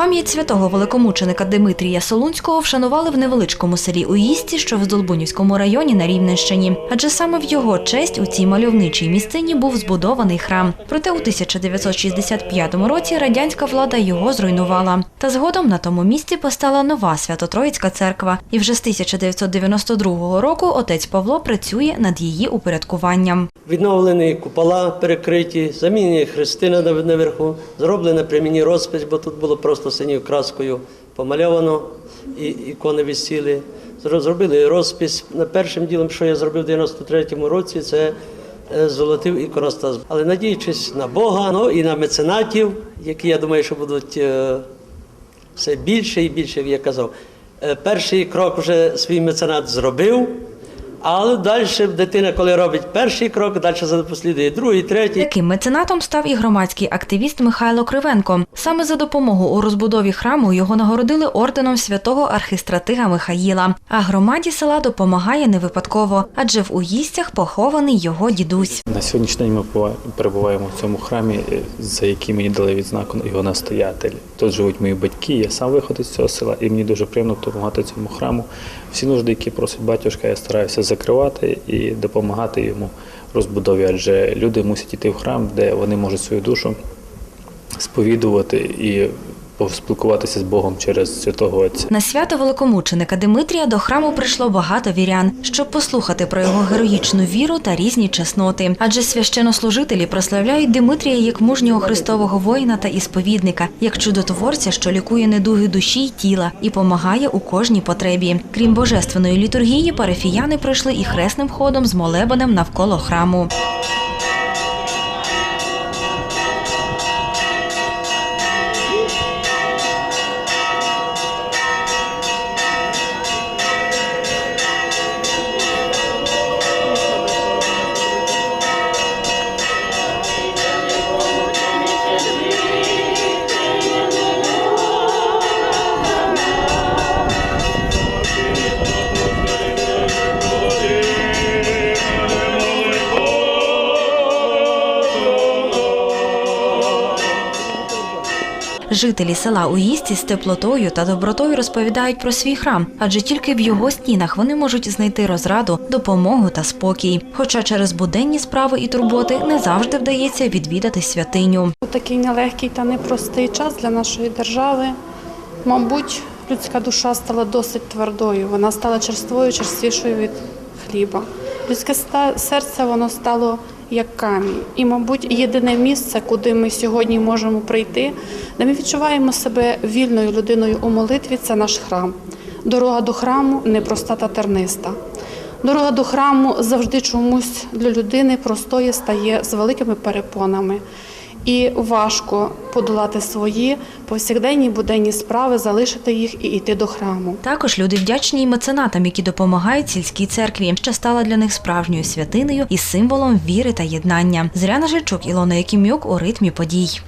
Пам'ять святого великомученика Димитрія Солунського вшанували в невеличкому селі Уїсті, що в Здолбунівському районі на Рівненщині. Адже саме в його честь у цій мальовничій місцині був збудований храм. Проте у 1965 році радянська влада його зруйнувала. Та згодом на тому місці постала нова Свято-Троїцька церква. І вже з 1992 року отець Павло працює над її упорядкуванням. Відновлені купола перекриті, замінені хрестина наверху, зроблена при мені розпись, бо тут було просто синьою краскою помальовано, і ікони висіли. Зро- Зробили розпись. Першим ділом, що я зробив в 93-му році, це е, золотив іконостас. Але надіючись на Бога, ну і на меценатів, які я думаю, що будуть е, все більше і більше, як я казав. Е, Перший крок вже свій меценат зробив, але далі дитина, коли робить перший крок, далі послідує другий, третій. Таким меценатом став і громадський активіст Михайло Кривенко. Саме за допомогу у розбудові храму його нагородили орденом святого архистратига Михаїла. А громаді села допомагає не випадково, адже в уїстях похований його дідусь. На сьогоднішній день ми перебуваємо в цьому храмі, е, за який мені дали відзнаку його настоятель. Тут живуть мої батьки, я сам виход з цього села, і мені дуже приємно допомагати цьому храму. Всі нужди, які просить батюшка, я стараюся закривати і допомагати йому розбудові, адже люди мусять йти в храм, де вони можуть свою душу сповідувати і поспілкуватися з Богом через святого Отця. На свято великомученика Димитрія до храму прийшло багато вірян, щоб послухати про його героїчну віру та різні чесноти. Адже священнослужителі прославляють Димитрія як мужнього христового воїна та ісповідника, як чудотворця, що лікує недуги душі й тіла і помагає у кожній потребі. Крім божественної літургії, парафіяни пройшли і хресним ходом з молебенем навколо храму. Жителі села Уїсті з теплотою та добротою розповідають про свій храм, адже тільки в його стінах вони можуть знайти розраду, допомогу та спокій. Хоча через буденні справи і турботи не завжди вдається відвідати святиню. Такий нелегкий та непростий час для нашої держави, мабуть, людська душа стала досить твердою. Вона стала черствою, черствішою від хліба. Людське серце воно стало як камінь. І, мабуть, єдине місце, куди ми сьогодні можемо прийти, де ми відчуваємо себе вільною людиною у молитві, це наш храм. Дорога до храму непроста та терниста. Дорога до храму завжди чомусь для людини простої стає з великими перепонами. І важко подолати свої повсякденні буденні справи, залишити їх і йти до храму. Також люди вдячні й меценатам, які допомагають сільській церкві, що стала для них справжньою святиною і символом віри та єднання. Зряна Жильчук, Ілона Якимюк у ритмі подій.